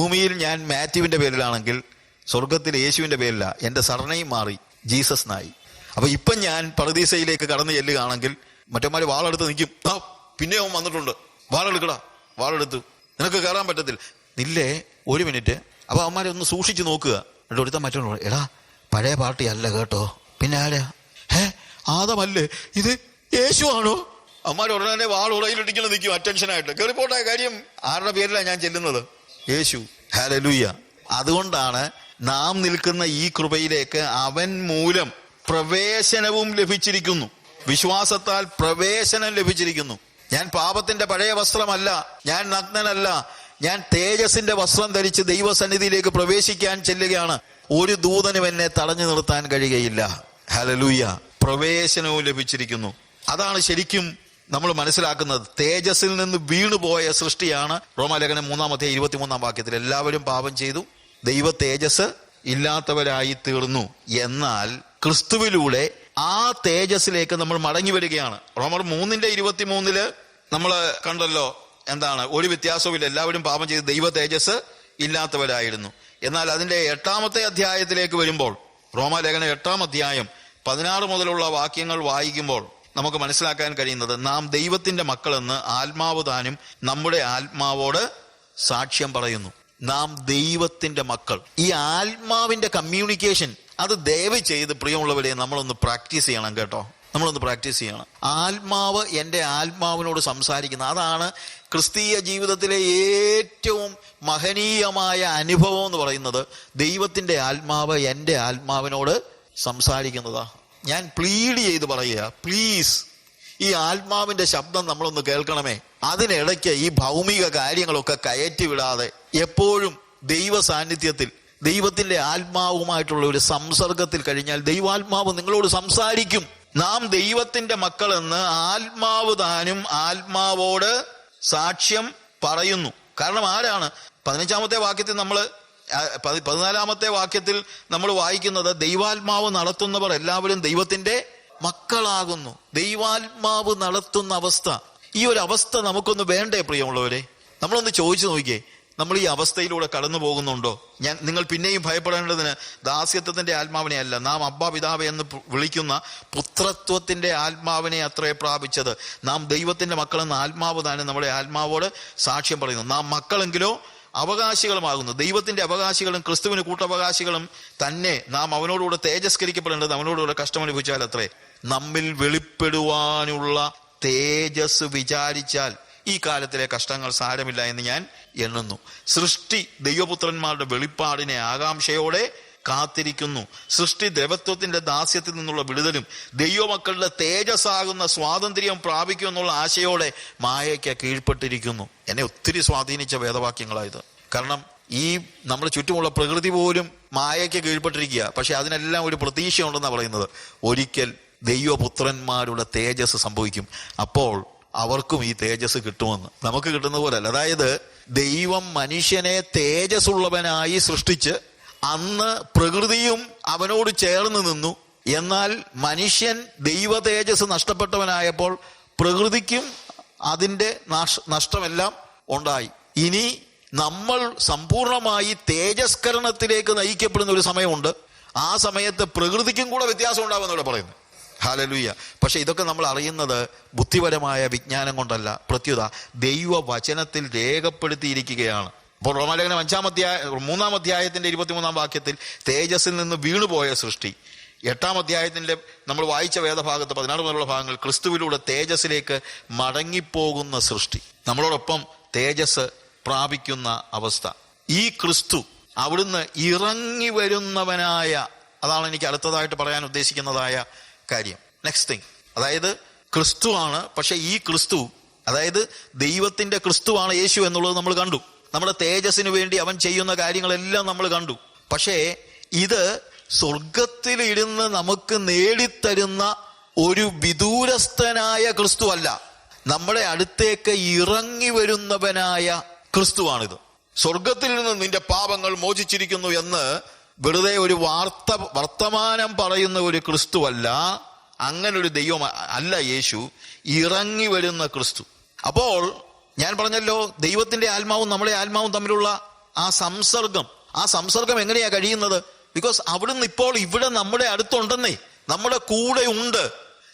ഭൂമിയിൽ ഞാൻ മാത്യുവിന്റെ പേരിലാണെങ്കിൽ സ്വർഗത്തിൽ യേശുവിന്റെ പേരില എന്റെ സർണയും മാറി ജീസസ് നായി അപ്പൊ ഇപ്പം ഞാൻ പറുദീസയിലേക്ക് കടന്നു ചെല്ലുകയാണെങ്കിൽ മറ്റന്മാര് വാളെടുത്ത് നിൽക്കും. ആ പിന്നെ അവൻ വന്നിട്ടുണ്ട്. വാളെടുക്കടാ വാളെടുത്തു. നിനക്ക് കയറാൻ പറ്റത്തില്ല. നില്ലേ ഒരു മിനിറ്റ്. അപ്പോൾ അവന്മാരെ ഒന്ന് സൂക്ഷിച്ചു നോക്കുക. എന്നിട്ട് ഒരുത്തൻ മറ്റുള്ള എടാ പഴയ പാർട്ടി അല്ല കേട്ടോ. പിന്നെ ആരാ? ഹേ ആദമല്ലേ? ഇത് യേശു ആണോ അമ്മാർ ഉടനെ വാൾ ഉറയിലിട്ടിങ്ങനെ നിൽക്കും അറ്റൻഷനായിട്ട്. കയറിപ്പോട്ടെ കാര്യം. ആരുടെ പേരിലാണ് ഞാൻ ചെല്ലുന്നത്? യേശു. ഹാലലൂയ അതുകൊണ്ടാണ് നാം നിൽക്കുന്ന ഈ കൃപയിലേക്ക് അവൻ മൂലം പ്രവേശനവും ലഭിച്ചിരിക്കുന്നു. വിശ്വാസത്താൽ പ്രവേശനം ലഭിച്ചിരിക്കുന്നു. ഞാൻ പാപത്തിന്റെ പഴയ വസ്ത്രമല്ല ഞാൻ നഗ്നനല്ല ഞാൻ തേജസിന്റെ വസ്ത്രം ധരിച്ച് ദൈവസന്നിധിയിലേക്ക് പ്രവേശിക്കാൻ ചെല്ലുകയാണ്. ഒരു ദൂതനും എന്നെ തടഞ്ഞു നിർത്താൻ കഴിയുകയില്ല. ഹലലൂയ പ്രവേശനവും ലഭിച്ചിരിക്കുന്നു. അതാണ് ശരിക്കും നമ്മൾ മനസ്സിലാക്കുന്നത് തേജസ്സിൽ നിന്ന് വീണുപോയ സൃഷ്ടിയാണ് റോമാലേഖനം മൂന്നാമത്തെ ഇരുപത്തിമൂന്നാം വാക്യത്തിൽ. എല്ലാവരും പാപം ചെയ്തു. ദൈവ തേജസ് ഇല്ലാത്തവരായി തീർന്നു. എന്നാൽ ക്രിസ്തുവിലൂടെ ആ തേജസ്സിലേക്ക് നമ്മൾ മടങ്ങി വരികയാണ്. റോമർ മൂന്നിന്റെ ഇരുപത്തിമൂന്നിൽ നമ്മൾ കണ്ടല്ലോ എന്താണ്? ഒരു വ്യത്യാസവുമില്ല. എല്ലാവരും പാപം ചെയ്ത് ദൈവ തേജസ് ഇല്ലാത്തവരായിരുന്നു. എന്നാൽ അതിന്റെ എട്ടാമത്തെ അധ്യായത്തിലേക്ക് വരുമ്പോൾ റോമാലേഖന എട്ടാം അധ്യായം പതിനാറ് മുതലുള്ള വാക്യങ്ങൾ വായിക്കുമ്പോൾ നമുക്ക് മനസ്സിലാക്കാൻ കഴിയുന്നത് നാം ദൈവത്തിന്റെ മക്കളെന്ന് ആത്മാവ് താനും നമ്മുടെ ആത്മാവോട് സാക്ഷ്യം പറയുന്നു. നാം ദൈവത്തിന്റെ മക്കൾ. ഈ ആത്മാവിന്റെ കമ്മ്യൂണിക്കേഷൻ അത് ദയവ് ചെയ്ത് പ്രിയമുള്ളവരെ നമ്മളൊന്ന് പ്രാക്ടീസ് ചെയ്യണം കേട്ടോ. നമ്മളൊന്ന് പ്രാക്ടീസ് ചെയ്യണം. ആത്മാവ് എന്റെ ആത്മാവിനോട് സംസാരിക്കുന്ന. അതാണ് ക്രിസ്തീയ ജീവിതത്തിലെ ഏറ്റവും മഹനീയമായ അനുഭവം എന്ന് പറയുന്നത് ദൈവത്തിന്റെ ആത്മാവ് എന്റെ ആത്മാവിനോട് സംസാരിക്കുന്നതാ. ഞാൻ പ്ലീഡ് ചെയ്ത് പറയുക പ്ലീസ് ഈ ആത്മാവിന്റെ ശബ്ദം നമ്മളൊന്ന് കേൾക്കണമേ. അതിനിടയ്ക്ക് ഈ ഭൗമിക കാര്യങ്ങളൊക്കെ കയറ്റി വിടാതെ എപ്പോഴും ദൈവ സാന്നിധ്യത്തിൽ ദൈവത്തിന്റെ ആത്മാവുമായിട്ടുള്ള ഒരു സംസർഗത്തിൽ കഴിഞ്ഞാൽ ദൈവാത്മാവ് നിങ്ങളോട് സംസാരിക്കും. നാം ദൈവത്തിന്റെ മക്കളെന്ന് ആത്മാവ് താനും ആത്മാവോട് സാക്ഷ്യം പറയുന്നു. കാരണം ആരാണ്? പതിനഞ്ചാമത്തെ വാക്യത്തിൽ നമ്മൾ പതിനാലാമത്തെ വാക്യത്തിൽ നമ്മൾ വായിക്കുന്നത് ദൈവാത്മാവ് നടത്തുന്നവർ എല്ലാവരും ദൈവത്തിന്റെ മക്കളാകുന്നു. ദൈവാത്മാവ് നടത്തുന്ന അവസ്ഥ. ഈ ഒരു അവസ്ഥ നമുക്കൊന്ന് വേണ്ടേ പ്രിയമുള്ളവരെ? നമ്മളൊന്ന് ചോദിച്ചു നോക്കിയേ. നമ്മൾ ഈ അവസ്ഥയിലൂടെ കടന്നു പോകുന്നുണ്ടോ? ഞാൻ നിങ്ങൾ പിന്നെയും ഭയപ്പെടേണ്ടതിന് ദാസ്യത്വത്തിന്റെ ആത്മാവിനെ അല്ല. നാം അബ്ബ പിതാവ് എന്ന് വിളിക്കുന്ന പുത്രത്വത്തിന്റെ ആത്മാവിനെ അത്രേ പ്രാപിച്ചത്. നാം ദൈവത്തിന്റെ മക്കളെന്ന ആത്മാവ് തന്നെ നമ്മുടെ ആത്മാവോട് സാക്ഷ്യം പറയുന്നു. നാം മക്കളെങ്കിലോ അവകാശികളുമാകുന്നു. ദൈവത്തിന്റെ അവകാശികളും ക്രിസ്തുവിന് കൂട്ടവകാശികളും തന്നെ നാം അവനോടുകൂടെ തേജസ്കരിക്കപ്പെടേണ്ടത് അവനോടുകൂടെ കഷ്ടമനുഭവിച്ചാൽ അത്രേ. നമ്മിൽ വെളിപ്പെടുവാനുള്ള തേജസ് വിചാരിച്ചാൽ ഈ കാലത്തിലെ കഷ്ടങ്ങൾ സാരമില്ല എന്ന് ഞാൻ എണ്ണുന്നു. സൃഷ്ടി ദൈവപുത്രന്മാരുടെ വെളിപ്പാടിനെ ആകാംക്ഷയോടെ കാത്തിരിക്കുന്നു. സൃഷ്ടി ദേവത്വത്തിന്റെ ദാസ്യത്തിൽ നിന്നുള്ള വിടുതലും ദൈവമക്കളുടെ തേജസ്സാകുന്ന സ്വാതന്ത്ര്യം പ്രാപിക്കുമെന്നുള്ള ആശയോടെ മായയ്ക്ക് കീഴ്പ്പെട്ടിരിക്കുന്നു. എന്നെ ഒത്തിരി സ്വാധീനിച്ച വേദവാക്യങ്ങളായത് കാരണം ഈ നമ്മുടെ ചുറ്റുമുള്ള പ്രകൃതി പോലും മായയ്ക്ക് കീഴ്പ്പെട്ടിരിക്കുക. പക്ഷെ അതിനെല്ലാം ഒരു പ്രതീക്ഷയുണ്ടെന്നാണ് പറയുന്നത്. ഒരിക്കൽ ദൈവപുത്രന്മാരുടെ തേജസ് സംഭവിക്കും. അപ്പോൾ അവർക്കും ഈ തേജസ് കിട്ടുമെന്ന്. നമുക്ക് കിട്ടുന്ന പോലെ അല്ല. അതായത് ദൈവം മനുഷ്യനെ തേജസ്സുള്ളവനായി സൃഷ്ടിച്ച് അന്ന് പ്രകൃതിയും അവനോട് ചേർന്ന് നിന്നു. എന്നാൽ മനുഷ്യൻ ദൈവ തേജസ് നഷ്ടപ്പെട്ടവനായപ്പോൾ പ്രകൃതിക്കും അതിന്റെ നഷ്ടമെല്ലാം ഉണ്ടായി. ഇനി നമ്മൾ സമ്പൂർണമായി തേജസ്കരണത്തിലേക്ക് നയിക്കപ്പെടുന്ന ഒരു സമയമുണ്ട്. ആ സമയത്ത് പ്രകൃതിക്കും കൂടെ വ്യത്യാസം ഉണ്ടാകുമെന്ന് ഇവിടെ പറയുന്നു ഹാലലുയ്യ പക്ഷെ ഇതൊക്കെ നമ്മൾ അറിയുന്നത് ബുദ്ധിപരമായ വിജ്ഞാനം കൊണ്ടല്ല. പ്രത്യുത ദൈവവചനത്തിൽ രേഖപ്പെടുത്തിയിരിക്കുകയാണ്. അപ്പോൾ റോമാലേഖനം അഞ്ചാം അധ്യായ മൂന്നാം അധ്യായത്തിന്റെ ഇരുപത്തിമൂന്നാം വാക്യത്തിൽ തേജസ്സിൽ നിന്ന് വീണുപോയ സൃഷ്ടി. എട്ടാം അധ്യായത്തിന്റെ നമ്മൾ വായിച്ച വേദഭാഗത്ത് പതിനാറ് മുതലുള്ള ഭാഗങ്ങൾ ക്രിസ്തുവിലൂടെ തേജസ്സിലേക്ക് മടങ്ങിപ്പോകുന്ന സൃഷ്ടി. നമ്മളോടൊപ്പം തേജസ് പ്രാപിക്കുന്ന അവസ്ഥ. ഈ ക്രിസ്തു അവിടുന്ന് ഇറങ്ങി വരുന്നവനായ അതാണ് എനിക്ക് അടുത്തതായിട്ട് പറയാൻ ഉദ്ദേശിക്കുന്നതായ കാര്യം. നെക്സ്റ്റ് തിങ് അതായത് ക്രിസ്തു ആണ് പക്ഷെ ഈ ക്രിസ്തു അതായത് ദൈവത്തിന്റെ ക്രിസ്തുവാണ് യേശു എന്നുള്ളത് നമ്മൾ കണ്ടു. നമ്മുടെ തേജസ്സിന് വേണ്ടി അവൻ ചെയ്യുന്ന കാര്യങ്ങളെല്ലാം നമ്മൾ കണ്ടു. പക്ഷേ ഇത് സ്വർഗത്തിലിരുന്ന് നമുക്ക് നേടിത്തരുന്ന ഒരു വിദൂരസ്ഥനായ ക്രിസ്തു അല്ല നമ്മുടെ അടുത്തേക്ക് ഇറങ്ങി വരുന്നവനായ ക്രിസ്തുവാണിത്. സ്വർഗത്തിൽ നിന്ന് നിന്റെ പാപങ്ങൾ മോചിച്ചിരിക്കുന്നു എന്ന് വെറുതെ ഒരു വാർത്ത വർത്തമാനം പറയുന്ന ഒരു ക്രിസ്തുവല്ല. അങ്ങനൊരു ദൈവം അല്ല യേശു ഇറങ്ങി വരുന്ന ക്രിസ്തു. അപ്പോൾ ഞാൻ പറഞ്ഞല്ലോ ദൈവത്തിന്റെ ആത്മാവും നമ്മളെ ആത്മാവും തമ്മിലുള്ള ആ സംസർഗം. ആ സംസർഗം എങ്ങനെയാ കഴിയുന്നത്? ബിക്കോസ് അവിടുന്ന് ഇപ്പോൾ ഇവിടെ നമ്മുടെ അടുത്തുണ്ടെന്നേ. നമ്മുടെ കൂടെ ഉണ്ട്.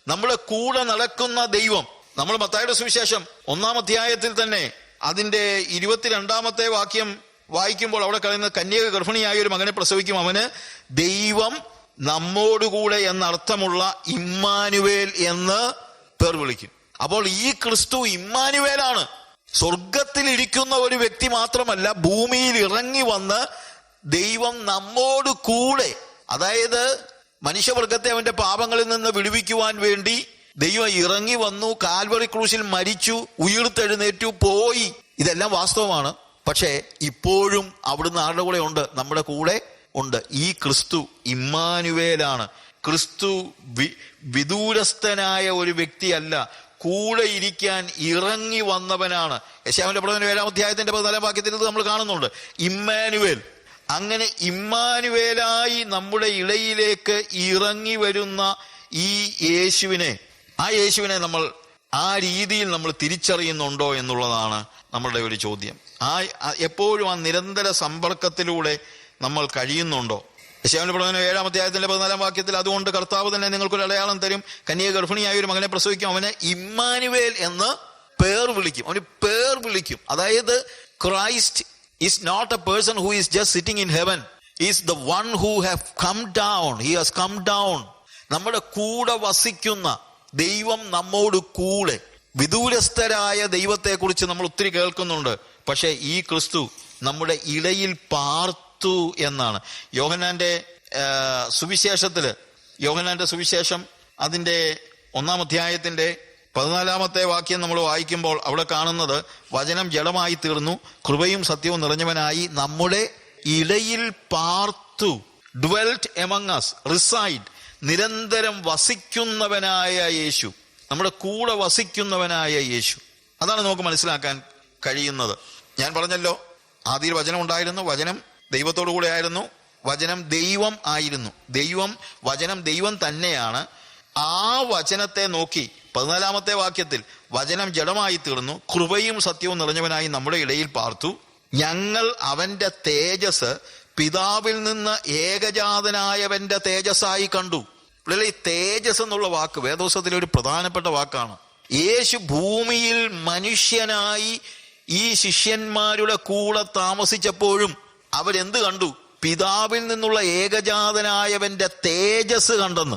നമ്മുടെ കൂടെ നടക്കുന്ന ദൈവം. നമ്മൾ മത്തായുടെ സുവിശേഷം ഒന്നാം അധ്യായത്തിൽ തന്നെ അതിന്റെ ഇരുപത്തിരണ്ടാമത്തെ വാക്യം വായിക്കുമ്പോൾ അവിടെ കഴിയുന്ന കന്യക ഗർഭിണിയായ ഒരു മകനെ പ്രസവിക്കും. അവന് ദൈവം നമ്മോടുകൂടെ എന്നർത്ഥമുള്ള ഇമ്മാനുവേൽ എന്ന് പേർ വിളിക്കും. അപ്പോൾ ഈ ക്രിസ്തു ഇമ്മാനുവേലാണ്. സ്വർഗത്തിൽ ഇരിക്കുന്ന ഒരു വ്യക്തി മാത്രമല്ല ഭൂമിയിൽ ഇറങ്ങി വന്ന് ദൈവം നമ്മോട് കൂടെ അതായത് മനുഷ്യവർഗത്തെ അവന്റെ പാപങ്ങളിൽ നിന്ന് വിടുവിക്കുവാൻ വേണ്ടി ദൈവം ഇറങ്ങി വന്നു കാൽവറി ക്രൂശിൽ മരിച്ചു ഉയർത്തെഴുന്നേറ്റു പോയി. ഇതെല്ലാം വാസ്തവമാണ്. പക്ഷേ ഇപ്പോഴും അവിടുന്ന് ആരുടെ കൂടെ ഉണ്ട്? നമ്മുടെ കൂടെ ഉണ്ട്. ഈ ക്രിസ്തു ഇമ്മാനുവേലാണ്. ക്രിസ്തു വിദൂരസ്ഥനായ ഒരു വ്യക്തിയല്ല. കൂടെ ഇരിക്കാൻ ഇറങ്ങി വന്നവനാണ്. യശാവിന്റെ പ്രവചനം ഏഴാം അധ്യായത്തിന്റെ പതിനാലാം വാക്യത്തിൽ നമ്മൾ കാണുന്നുണ്ട്. ഇമ്മാനുവേൽ. അങ്ങനെ ഇമ്മാനുവേലായി നമ്മുടെ ഇടയിലേക്ക് ഇറങ്ങി വരുന്ന ഈ യേശുവിനെ ആ യേശുവിനെ നമ്മൾ ആ രീതിയിൽ നമ്മൾ തിരിച്ചറിയുന്നുണ്ടോ എന്നുള്ളതാണ് നമ്മളുടെ ഒരു ചോദ്യം. ആ- എപ്പോഴും ആ നിരന്തര സമ്പർക്കത്തിലൂടെ നമ്മൾ കഴിയുന്നുണ്ടോ? യശാവിന്റെ പ്രവചനം ഏഴാം അധ്യായത്തിന്റെ പതിനാലാം വാക്യത്തിൽ അതുകൊണ്ട് കർത്താവ് തന്നെ നിങ്ങൾക്കൊരു അടയാളം തരും. കന്യ ഗർഭിണിയായ ഒരു മകനെ പ്രസവിക്കും. അവനെ ഇമ്മാനുവേൽ എന്ന് പേർ വിളിക്കും. അവന് പേർ വിളിക്കും. അതായത് Christ is not a person who is just sitting in heaven. Is the one who have come down he has come down നമ്മുടെ കൂടെ വസിക്കുന്ന ദൈവം നമ്മോട് കൂടെ. വിദൂരസ്ഥരായ ദൈവത്തെക്കുറിച്ച് നമ്മൾ ഒത്തിരി കേൾക്കുന്നുണ്ട്. പക്ഷേ ഈ ക്രിസ്തു നമ്മുടെ ഇടയിൽ പാർത്തു എന്നാണ്. യോഹനാന്റെ സുവിശേഷത്തിൽ യോഹനാന്റെ സുവിശേഷം അതിന്റെ ഒന്നാം അധ്യായത്തിന്റെ പതിനാലാമത്തെ വാക്യം നമ്മൾ വായിക്കുമ്പോൾ അവിടെ കാണുന്നത് വചനം ജലമായി തീർന്നു കൃപയും സത്യവും നിറഞ്ഞവനായി നമ്മുടെ ഇടയിൽ പാർത്തു. ഡ്വെൽറ്റ് എമംഗ് അസ് റിസൈഡ് നിരന്തരം വസിക്കുന്നവനായ യേശു. നമ്മുടെ കൂടെ വസിക്കുന്നവനായ യേശു. അതാണ് നമുക്ക് മനസ്സിലാക്കാൻ കഴിയുന്നത്. ഞാൻ പറഞ്ഞല്ലോ ആദ്യ വചനം ഉണ്ടായിരുന്നു വചനം ദൈവത്തോടു കൂടെ ആയിരുന്നു. വചനം ദൈവം ആയിരുന്നു. ദൈവം വചനം ദൈവം തന്നെയാണ്. ആ വചനത്തെ നോക്കി പതിനാലാമത്തെ വാക്യത്തിൽ വചനം ജഡമായി തീർന്നു കൃപയും സത്യവും നിറഞ്ഞവനായി നമ്മുടെ ഇടയിൽ പാർത്തു. ഞങ്ങൾ അവന്റെ തേജസ് പിതാവിൽ നിന്ന് ഏകജാതനായവന്റെ തേജസ്സായി കണ്ടു. ഇവിടെ ഈ തേജസ് എന്നുള്ള വാക്ക് വേദോസത്തിലെ ഒരു പ്രധാനപ്പെട്ട വാക്കാണ്. യേശു ഭൂമിയിൽ മനുഷ്യനായി ഈ ശിഷ്യന്മാരുടെ കൂടെ താമസിച്ചപ്പോഴും അവരെന്ത് കണ്ടു? പിതാവിൽ നിന്നുള്ള ഏകജാതനായവന്റെ തേജസ് കണ്ടെന്ന്.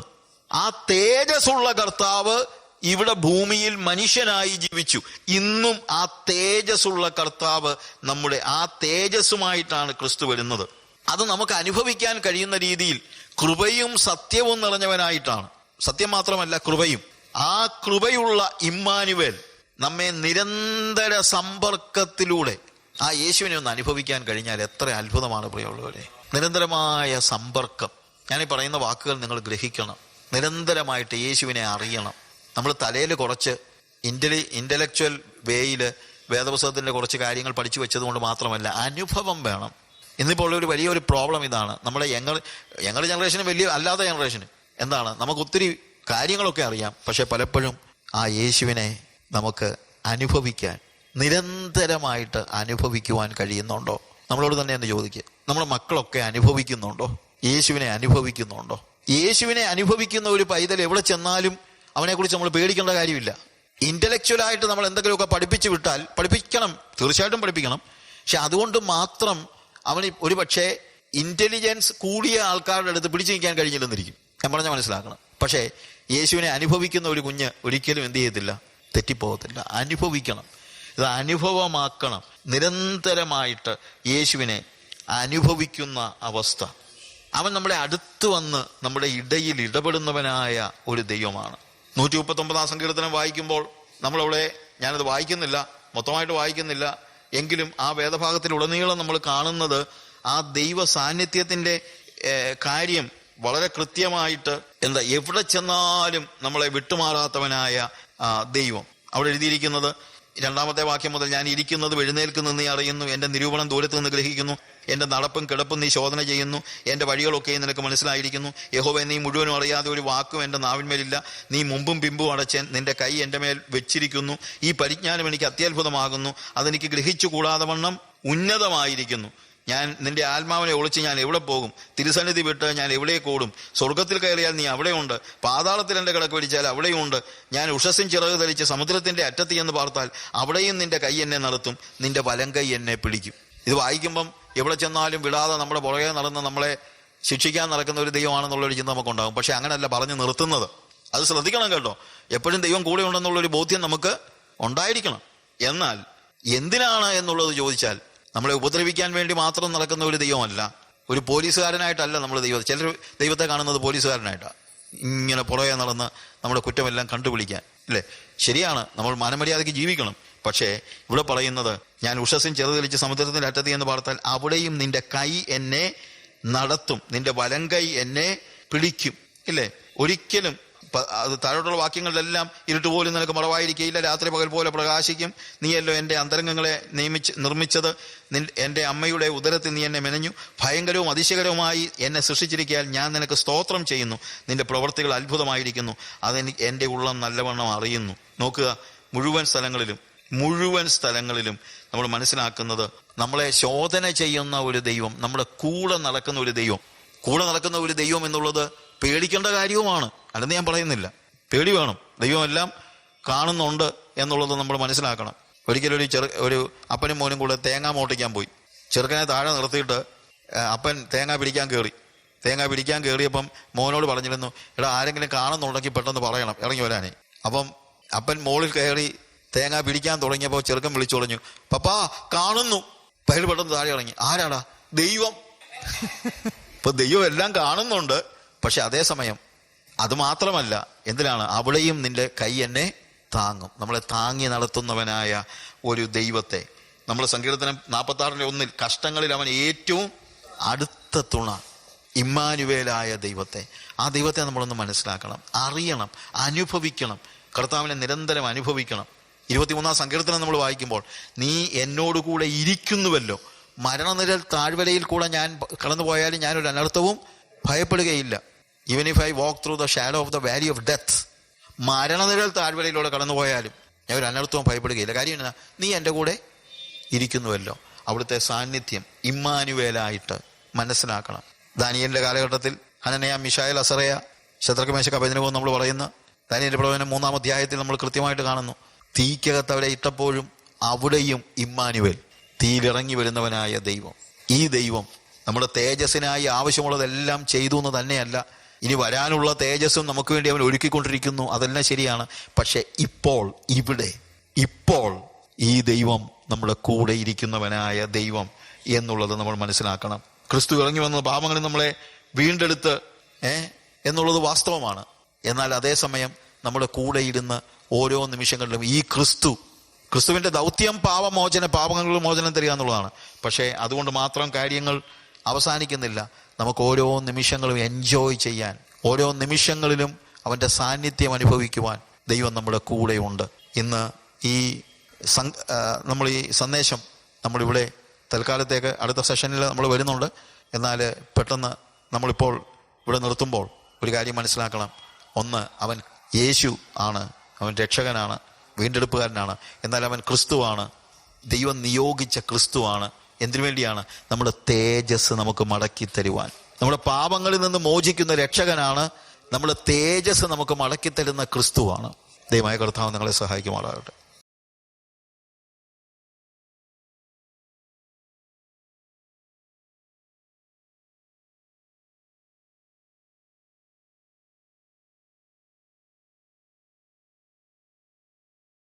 ആ തേജസ്സുള്ള കർത്താവ് ഇവിടെ ഭൂമിയിൽ മനുഷ്യനായി ജീവിച്ചു. ഇന്നും ആ തേജസ്സുള്ള കർത്താവ് നമ്മുടെ ആ തേജസ്സുമായിട്ടാണ് ക്രിസ്തു വരുന്നത്. അത് നമുക്ക് അനുഭവിക്കാൻ കഴിയുന്ന രീതിയിൽ കൃപയും സത്യവും നിറഞ്ഞവനായിട്ടാണ്. സത്യം മാത്രമല്ല കൃപയും. ആ കൃപയുള്ള ഇമ്മാനുവേൽ നമ്മെ നിരന്തര സമ്പർക്കത്തിലൂടെ ആ യേശുവിനെ ഒന്ന് അനുഭവിക്കാൻ കഴിഞ്ഞാൽ എത്ര അത്ഭുതമാണ് പ്രിയമുള്ളവരെ. നിരന്തരമായ സമ്പർക്കം. ഞാനീ പറയുന്ന വാക്കുകൾ നിങ്ങൾ ഗ്രഹിക്കണം. നിരന്തരമായിട്ട് യേശുവിനെ അറിയണം. നമ്മൾ തലയിൽ കുറച്ച് ഇന്റലി ഇന്റലക്ച്വൽ വേയിൽ വേദപുസ്തകത്തിന്റെ കുറച്ച് കാര്യങ്ങൾ പഠിച്ചു വെച്ചതുകൊണ്ട് മാത്രമല്ല അനുഭവം വേണം. ഇന്നിപ്പോൾ ഒരു വലിയൊരു പ്രോബ്ലം ഇതാണ്. നമ്മുടെ ഞങ്ങൾ ഞങ്ങളുടെ ജനറേഷന് വലിയ അല്ലാത്ത ജനറേഷന് എന്താണ്? നമുക്ക് ഒത്തിരി കാര്യങ്ങളൊക്കെ അറിയാം. പക്ഷെ പലപ്പോഴും ആ യേശുവിനെ നമുക്ക് അനുഭവിക്കാൻ നിരന്തരമായിട്ട് അനുഭവിക്കുവാൻ കഴിയുന്നുണ്ടോ? നമ്മളോട് തന്നെ എന്ന് ചോദിക്കുക നമ്മുടെ മക്കളൊക്കെ അനുഭവിക്കുന്നുണ്ടോ? യേശുവിനെ അനുഭവിക്കുന്നുണ്ടോ? യേശുവിനെ അനുഭവിക്കുന്ന ഒരു പൈതൽ എവിടെ ചെന്നാലും അവനെക്കുറിച്ച് നമ്മൾ പേടിക്കേണ്ട കാര്യമില്ല. ഇന്റലക്ച്വലായിട്ട് നമ്മൾ എന്തെങ്കിലുമൊക്കെ പഠിപ്പിച്ചു വിട്ടാൽ പഠിപ്പിക്കണം തീർച്ചയായിട്ടും പഠിപ്പിക്കണം. പക്ഷെ അതുകൊണ്ട് മാത്രം അവന് ഒരു പക്ഷേ ഇന്റലിജൻസ് കൂടിയ ആൾക്കാരുടെ അടുത്ത് പിടിച്ചു നിൽക്കാൻ കഴിഞ്ഞില്ലെന്നിരിക്കും. ഞാൻ പറഞ്ഞാൽ മനസ്സിലാക്കണം. പക്ഷേ യേശുവിനെ അനുഭവിക്കുന്ന ഒരു കുഞ്ഞ് ഒരിക്കലും എന്ത് ചെയ്യത്തില്ല? തെറ്റിപ്പോകത്തില്ല. അനുഭവിക്കണം. ഇത് അനുഭവമാക്കണം. നിരന്തരമായിട്ട് യേശുവിനെ അനുഭവിക്കുന്ന അവസ്ഥ. അവൻ നമ്മളെ അടുത്ത് വന്ന് നമ്മുടെ ഇടയിൽ ഇടപെടുന്നവനായ ഒരു ദൈവമാണ്. നൂറ്റി മുപ്പത്തി ഒമ്പതാം സങ്കീർത്തനം വായിക്കുമ്പോൾ നമ്മളവിടെ ഞാനത് വായിക്കുന്നില്ല മൊത്തമായിട്ട് വായിക്കുന്നില്ല എങ്കിലും ആ വേദഭാഗത്തിൽ ഉടനീളം നമ്മൾ കാണുന്നത് ആ ദൈവ സാന്നിധ്യത്തിന്റെ കാര്യം വളരെ കൃത്യമായിട്ട് എന്താ എവിടെ ചെന്നാലും നമ്മളെ വിട്ടുമാറാത്തവനായ ദൈവം. അവിടെ എഴുതിയിരിക്കുന്നത് രണ്ടാമത്തെ വാക്യം മുതൽ ഞാൻ ഇരിക്കുന്നത് എഴുന്നേൽക്കുന്നു നീ അറിയുന്നു. എന്റെ നിരൂപണം ദൂരത്ത് നിന്ന് ഗ്രഹിക്കുന്നു. എന്റെ നടപ്പും കിടപ്പും നീ ശോധന ചെയ്യുന്നു. എന്റെ വഴികളൊക്കെ നിനക്ക് മനസ്സിലായിരിക്കുന്നു. യഹോവ നീ മുഴുവനും അറിയാതെ ഒരു വാക്കും എന്റെ നാവിന്മേലില്ല. നീ മുമ്പും പിമ്പും അടച്ചൻ. നിന്റെ കൈ എന്റെ മേൽ വെച്ചിരിക്കുന്നു. ഈ പരിജ്ഞാനം എനിക്ക് അത്യത്ഭുതമാകുന്നു. അതെനിക്ക് ഗ്രഹിച്ചു കൂടാതെ വണ്ണം ഉന്നതമായിരിക്കുന്നു. ഞാൻ നിന്റെ ആത്മാവിനെ ഒളിച്ച് ഞാൻ എവിടെ പോകും? തിരുസന്നിധി വിട്ട് ഞാൻ എവിടേക്ക് ഓടും സ്വർഗത്തിൽ കയറിയാൽ നീ അവിടെയുണ്ട്. പാതാളത്തിൽ എന്റെ കിടക്ക് പിടിച്ചാൽ അവിടെയുണ്ട്. ഞാൻ ഉഷസ്സും ചിറക് ധരിച്ച് സമുദ്രത്തിന്റെ അറ്റത്ത് എന്ന് പാർത്താൽ അവിടെയും നിന്റെ കൈ എന്നെ നടത്തും. നിന്റെ വലം കൈ എന്നെ പിടിക്കും. ഇത് വായിക്കുമ്പം എവിടെ ചെന്നാലും വിടാതെ നമ്മുടെ പുറകെ നടന്ന് നമ്മളെ ശിക്ഷിക്കാൻ നടക്കുന്ന ഒരു ദൈവമാണെന്നുള്ളൊരു ചിന്ത നമുക്കുണ്ടാകും. പക്ഷെ അങ്ങനെയല്ല പറഞ്ഞു നിർത്തുന്നത്. അത് ശ്രദ്ധിക്കണം കേട്ടോ. എപ്പോഴും ദൈവം കൂടെ ഉണ്ടെന്നുള്ളൊരു ബോധ്യം നമുക്ക് ഉണ്ടായിരിക്കണം. എന്നാൽ എന്തിനാണ് എന്നുള്ളത് ചോദിച്ചാൽ നമ്മളെ ഉപദ്രവിക്കാൻ വേണ്ടി മാത്രം നടക്കുന്ന ഒരു ദൈവമല്ല. ഒരു പോലീസുകാരനായിട്ടല്ല നമ്മൾ ദൈവത്തെ ചിലർ ദൈവത്തെ കാണുന്നത് പോലീസുകാരനായിട്ടാണ് ഇങ്ങനെ പുറകെ നടന്ന് നമ്മുടെ കുറ്റമെല്ലാം കണ്ടുപിടിക്കാൻ. അല്ലേ? ശരിയാണ്. നമ്മൾ മാനമര്യാദയ്ക്ക് ജീവിക്കണം. പക്ഷേ ഇവിടെ പറയുന്നത് ഞാൻ ഉഷസിൻ ചെറുതലിച്ച് സമുദ്രത്തിന്റെ അറ്റത്ത് എന്ന് പാർത്താൽ അവിടെയും നിന്റെ കൈ എന്നെ നടത്തും. നിന്റെ വലം കൈ എന്നെ പിടിക്കും. ഇല്ലേ? ഒരിക്കലും താഴോട്ടുള്ള വാക്യങ്ങളിലെല്ലാം ഇരുട്ട് പോലും നിനക്ക് മറവായിരിക്കുകയില്ല രാത്രി പകൽ പോലെ പ്രകാശിക്കും. നീയല്ലോ എന്റെ അന്തരംഗങ്ങളെ നിയമിച്ച് നിർമ്മിച്ചത്. എന്റെ അമ്മയുടെ ഉദരത്തിൽ നീ എന്നെ മെനഞ്ഞു. ഭയങ്കരവും അതിശയകരവുമായി എന്നെ സൃഷ്ടിച്ചിരിക്കാൻ ഞാൻ നിനക്ക് സ്തോത്രം ചെയ്യുന്നു. നിന്റെ പ്രവൃത്തികൾ അത്ഭുതമായിരിക്കുന്നു. അതെനിക്ക് എന്റെ ഉള്ളം നല്ലവണ്ണം അറിയുന്നു. നോക്കുക മുഴുവൻ സ്ഥലങ്ങളിലും മുഴുവൻ സ്ഥലങ്ങളിലും നമ്മൾ മനസ്സിലാക്കുന്നത് നമ്മളെ ശോധന ചെയ്യുന്ന ഒരു ദൈവം നമ്മുടെ കൂടെ നടക്കുന്ന ഒരു ദൈവം. കൂടെ നടക്കുന്ന ഒരു ദൈവം എന്നുള്ളത് പേടിക്കേണ്ട കാര്യവുമാണ്. അല്ലെന്ന് ഞാൻ പറയുന്നില്ല. പേടി വേണം. ദൈവമെല്ലാം കാണുന്നുണ്ട് എന്നുള്ളത് നമ്മൾ മനസ്സിലാക്കണം. ഒരിക്കലും ഒരു ചെറു ഒരു അപ്പനും മോനും കൂടെ തേങ്ങ മോട്ടിക്കാൻ പോയി. ചെറുക്കനെ താഴെ നിർത്തിയിട്ട് അപ്പൻ തേങ്ങ പിടിക്കാൻ കയറി തേങ്ങ പിടിക്കാൻ കയറിയപ്പം മോനോട് പറഞ്ഞിരുന്നു എടാ ആരെങ്കിലും കാണുന്നുണ്ടെങ്കിൽ പെട്ടെന്ന് പറയണം. ഇറങ്ങി വരാനേ. അപ്പം അപ്പൻ മോളിൽ കയറി തേങ്ങ പിടിക്കാൻ തുടങ്ങിയപ്പോൾ ചെറുക്കൻ വിളിച്ചു പറഞ്ഞു പപ്പാ കാണുന്നു. പയൽ പെട്ടെന്ന് താഴെ ഇറങ്ങി ആരാടാ? ദൈവം. ഇപ്പൊ ദൈവം എല്ലാം കാണുന്നുണ്ട്. പക്ഷെ അതേസമയം അത് മാത്രമല്ല എന്തിനാണ്? അവിടെയും നിന്റെ കൈ എന്നെ താങ്ങും. നമ്മളെ താങ്ങി നടത്തുന്നവനായ ഒരു ദൈവത്തെ. നമ്മൾ സങ്കീർത്തനം നാൽപ്പത്തി ആറിന്റെ ഒന്നിൽ കഷ്ടങ്ങളിൽ അവൻ ഏറ്റവും അടുത്ത തുണ ഇമ്മാനുവേലായ ദൈവത്തെ. ആ ദൈവത്തെ നമ്മളൊന്ന് മനസ്സിലാക്കണം അറിയണം അനുഭവിക്കണം. കർത്താവിനെ നിരന്തരം അനുഭവിക്കണം. ഇരുപത്തിമൂന്നാം സങ്കീർത്തനം നമ്മൾ വായിക്കുമ്പോൾ നീ എന്നോടുകൂടെ ഇരിക്കുന്നുവല്ലോ. മരണനിരൽ താഴ്വരയിൽ കൂടെ ഞാൻ കടന്നു പോയാലും ഞാനൊരു അനർത്ഥവും ഭയപ്പെടുകയില്ല. Even if I walk through the shadow of the valley of death മരണനിഴൽ താഴ്വരയിലൂടെ കടന്നു പോയാലും ഞാൻ ഒരു അനർത്ഥവും ഭയപ്പെടുകയില്ല. കാര്യം എന്നാ നീ എന്റെ കൂടെ ഇരിക്കുന്നുവല്ലോ. അവിടുത്തെ സാന്നിധ്യം ഇമ്മാനുവേലായിട്ട് മനസ്സിലാക്കണം. ദാനിയലിന്റെ കാലഘട്ടത്തിൽ ഹനനയ മിഷായൽ അസറയ ശത്രുക്കമേശ കപജനവും നമ്മൾ പറയുന്ന. ദാനിയലിന്റെ പ്രവചനം മൂന്നാം അധ്യായത്തിൽ നമ്മൾ കൃത്യമായിട്ട് കാണുന്നു. തീക്കകത്ത് അവരെ ഇട്ടപ്പോഴും അവിടെയും ഇമ്മാനുവേൽ തീയിലിറങ്ങി വരുന്നവനായ ദൈവം. ഈ ദൈവം നമ്മുടെ തേജസ്സിനായി ആവശ്യമുള്ളതെല്ലാം ചെയ്തു എന്ന് തന്നെയല്ല ഇനി വരാനുള്ള തേജസ്സും നമുക്ക് വേണ്ടി അവൻ ഒരുക്കിക്കൊണ്ടിരിക്കുന്നു. അതെല്ലാം ശരിയാണ്. പക്ഷെ ഇപ്പോൾ ഇവിടെ ഇപ്പോൾ ഈ ദൈവം നമ്മുടെ കൂടെ ഇരിക്കുന്നവനായ ദൈവം എന്നുള്ളത് നമ്മൾ മനസ്സിലാക്കണം. ക്രിസ്തു ഇറങ്ങി വന്ന പാപങ്ങളിൽ നമ്മളെ വീണ്ടെടുത്ത് ഏ എന്നുള്ളത് വാസ്തവമാണ്. എന്നാൽ അതേസമയം നമ്മുടെ കൂടെ ഇരുന്ന് ഓരോ നിമിഷങ്ങളിലും ഈ ക്രിസ്തു ക്രിസ്തുവിന്റെ ദൗത്യം പാപമോചന പാപങ്ങളുടെ മോചനം തരിക എന്നുള്ളതാണ്. പക്ഷേ അതുകൊണ്ട് മാത്രം കാര്യങ്ങൾ അവസാനിക്കുന്നില്ല. നമുക്ക് ഓരോ നിമിഷങ്ങളും എൻജോയ് ചെയ്യാൻ ഓരോ നിമിഷങ്ങളിലും അവന്റെ സാന്നിധ്യം അനുഭവിക്കുവാൻ ദൈവം നമ്മുടെ കൂടെയുണ്ട്. ഇന്ന് ഈ നമ്മൾ ഈ സന്ദേശം നമ്മളിവിടെ തൽക്കാലത്തേക്ക് അടുത്ത സെഷനിൽ നമ്മൾ വരുന്നുണ്ട്. എന്നാൽ പെട്ടെന്ന് നമ്മളിപ്പോൾ ഇവിടെ നിർത്തുമ്പോൾ ഒരു കാര്യം മനസ്സിലാക്കണം. ഒന്ന് അവൻ യേശു ആണ്. അവൻ രക്ഷകനാണ്. വീണ്ടെടുപ്പുകാരനാണ്. എന്നാൽ അവൻ ക്രിസ്തുവാണ്. ദൈവം നിയോഗിച്ച ക്രിസ്തുവാണ്. എന്തിനു വേണ്ടിയാണ്? നമ്മുടെ തേജസ് നമുക്ക് മടക്കി തരുവാൻ. നമ്മുടെ പാപങ്ങളിൽ നിന്ന് മോചിക്കുന്ന രക്ഷകനാണ് നമ്മുടെ തേജസ് നമുക്ക് മടക്കി തരുന്ന ക്രിസ്തുവാണ്. ദൈവമായ കർത്താവ് നിങ്ങളെ സഹായിക്കുമാറാകട്ടെ.